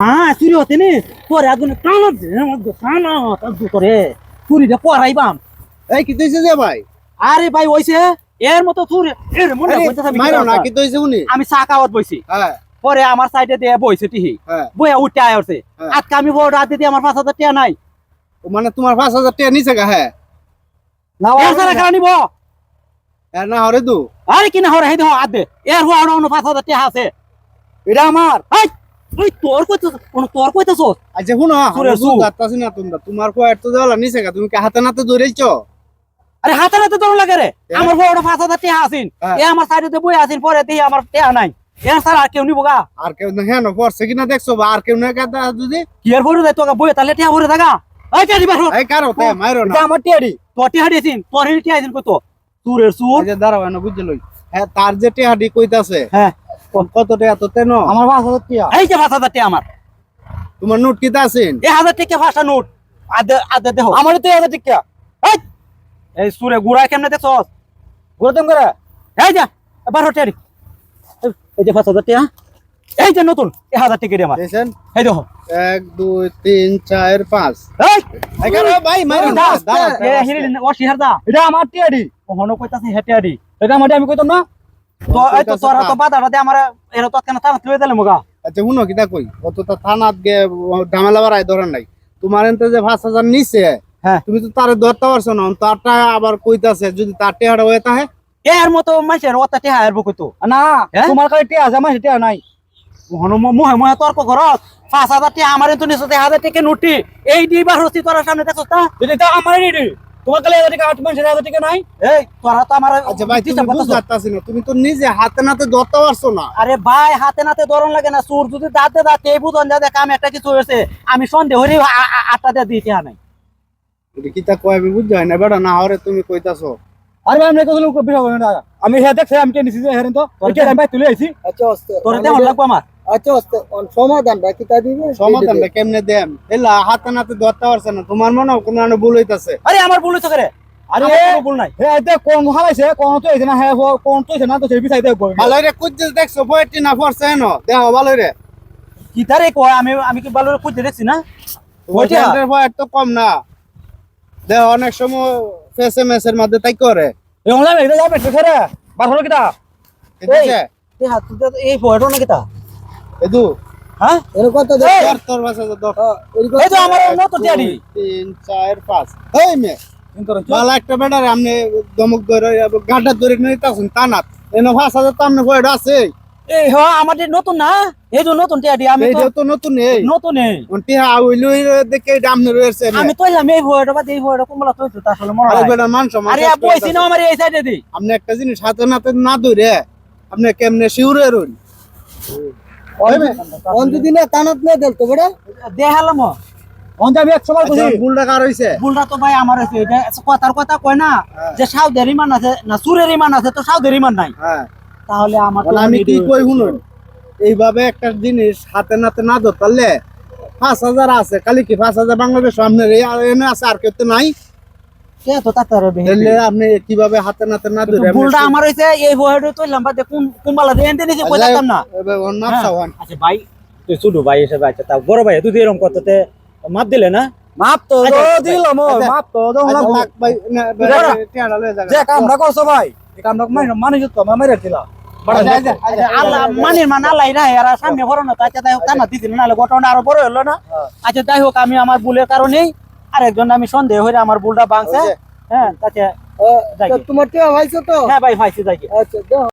হ্যাঁ চুরি হতে নি। করে চুরিটা এই কি যে ভাই? আরে ভাই ওইছে এর মতো চুরি এর মনে আমি মাইরো কি না করতাম? কি তৈছে উনি? আমি চা খাওয়াত বইছি। হ্যাঁ। পরে আমার সাইডে দিয়ে বইছে টিহি। হ্যাঁ। বইয়া উঠে হ্যাঁ। আজকে আমি বড় রাত দিয়ে আমার পাঁচ হাজার টাকা নাই। মানে তোমার পাঁচ হাজার টাকা নিছে গা হ্যাঁ? না নিব। না হরে দু। আরে কিনা হরে হেই দেখো আদ। দে এর হুয়া অন্য পাঁচ হাজার টাকা আছে। এটা আমার। এই! ওই তোর কোন তোর কইতেছ আচ্ছা শুনো। যাত্তাছি না তোমরা। তোমার কয়ের তো দেওয়ালা নিছে তুমি কি হাতে নাতে আরে হাতে তোর লাগে রে। আমার বড় পাঁচ হাজার টাকা আসিন হ্যাঁ। এ আমার সাইডে বই আসিন পরে দিয়ে আমার টাকা নাই। আর কেউ নিব গা। আর কেউ না হ্যাঁ পড়ছে কিনা দেখছ আর কেউ না যদি কি এর ভরে দেয় তোকে বই তাহলে টিয়া ভরে থাকা। এই টিয়া দিবার এই কারও তে মাইরো না। এটা আমার টিয়া দি। তোর তোর হিল টিয়া কত সুরের সুর যে দাঁড়াও না বুঝে লই। হ্যাঁ তার যে টেহাডি কইতাছে হ্যাঁ। কত টাকা তো তেন? আমার পাঁচ হাজার টিয়া। এই যে পাঁচ হাজার টিয়া আমার। তোমার নোট কিতা আছেন? এই হাজার টিকা পাঁচটা নোট? আদে আদে দেহ আমার তো হাজার টিকা এই এই সুরে গুড়া কেমনে দেখছস? গুড়া দেম করে? এই যা এবার হটে এই- এই যে পাঁচ হাজার এই যে নতুন এই হাজার টিকা দিয়ে আমার। দেখছেন? এই দেখো। এক দুই তিন চার পাঁচ। ভাই এ এটা আমার কখনো কইতাছে এটা আমার আমি কইতাম না? তো এই তো তোরা তো বাদাটা দে আমার এরা তো কেন তারা তুই দিলে মগা। আচ্ছা শুনো কিতা কই? অত তো থানাত গে ঝামেলা বাড়াই ধরেন নাই। তোমার এনতে যে পাঁচ হাজার নিছে হ্যাঁ। তুমি তো তারে ধরতে পারছ না তারটা আবার কইতাছে যদি তার টেহাটা হয়ে থাকে এর মতো টিহা এর বকইতো না? তোমার কাছে টিয়া আছে আমার টিয়া নাই। মুহে মুহে তর্ক করস পাঁচ হাজার টিয়া আমার তো নিচতে হাজার টিকে নুটি এই দিবার হস্তি তোরা সামনে যদি তা আমার তোমার আট নাই? এই তোরা তো আমার আচ্ছা ভাই তুমি বুঝতে না তুমি তো নিজে হাতে নাতে ধরতে পারছ না। আরে ভাই হাতে নাতে লাগে না সুর যদি দাঁতে দাঁতে এই বুঝন যা দেখ আমি একটা কিছু হয়েছে আমি সন্দেহ হরি আটটা দিয়ে দিতে নাই কয় আমি বুঝতে হয় না বেটা না হরে তুমি কইতাছো। আরে আমি বিষয় আমি হে দেখছে আমি কে নিছি হেরেন তো তোর এটা তুলে আইছি। আচ্ছা তোর দেহ লাগবো আমার। আচ্ছা আস্তে সমাধানটা কি তা দিবে? সমাধানটা কেমনে দেম এলা হাতে নাতে ধরতে পারছে না। তোমার মনে কোনো আনো ভুল হইতাছে। আরে আমার ভুল হয়েছে করে আরে ভুল নাই। হে এতে কোন হালাইছে কোন তো হইছে না হে কোন তো হইছে না তো সেই বিছাই দেব ভালো রে কুজ্জে দেখছ বইটি না পড়ছে এনো দেহ ভালো রে। কি তারে কয়? আমি আমি কি ভালো খুঁজতে দেখছি না? বইটি বইটা? তো কম না। দেহ অনেক সময় মধ্যে তাই করে। এই অনলাইন এটা যাবে সেরে বার হলো কিটা এই হাত এই তা? এদু? হ্যাঁ? এর কত দে ধর তোর বাসা ধর এই তো আমার নতুন টিয়ারি। তিন চার পাঁচ। এই মে কিন্তু ভালো একটা আপনি দমক ধরে গাড্ডা ধরে এনে তো আপনি আছে? এই আমাদের নতুন না? এই যে নতুন টিয়ারি আমি তো তো নতুন এই। নতুন এই। দেখে রয়েছে আমি তো এই তো তো আসলে মনে হয় মান সম্মান আরে আমার সাইডে দি। আপনি একটা জিনিস হাতে নাতে না ধরে আপনি কেমনে শিউরে রইল অন্তদিন তানাত না দেল তো বড়? দেখালাম অন আমি এক সময় কইছি। ভুল টাকা রয়েছে ভুলটা তো ভাই আমার হয়েছে এটা কথার কথা কয় না হ্যাঁ। যে সাউদের ইমান আছে না সুরের ইমান আছে তো সাউদের ইমান নাই। হ্যাঁ। তাহলে আমার আমি কি কই শুনুন? এইভাবে একটা জিনিস হাতে নাতে না ধরতালে পাঁচ হাজার আছে কালি কি পাঁচ হাজার বাংলাদেশ এই এনে আছে আর কেউ তো নাই। আপনি কীভাবে হাতে নাতে না ধরে ভুলটা আমার হয়েছে এই বইটা তো লম্বা যে কোন কোন বালা দিয়ে এনতে নিছি কই যেতাম না। হ্যাঁ। আচ্ছা ভাই তুই শুধু ভাই হিসেবে আচ্ছা তা বড় ভাই তুই এরকম করতে মাপ দিলে না? মাপ তো আচ্ছা, দিলাম আচ্ছা। মাপ তো আচ্ছা, ভাই, না, ধরো। লয়ে যাগা। যে কামটা করছ ভাই এই কামটা মানে মানুষ তো মেরে দিলা। আচ্ছা, আচ্ছা, আচ্ছা, মান আচ্ছা। আচ্ছা যাই হোক আমি আমার ভুলের কারণেই আরেকজন আমি সন্দেহ হয়ে আমার বুলটা ভাঙছে। হ্যাঁ তোমার টিয়া ভাইছো তো? হ্যাঁ ভাই ভাইছি যাই আচ্ছা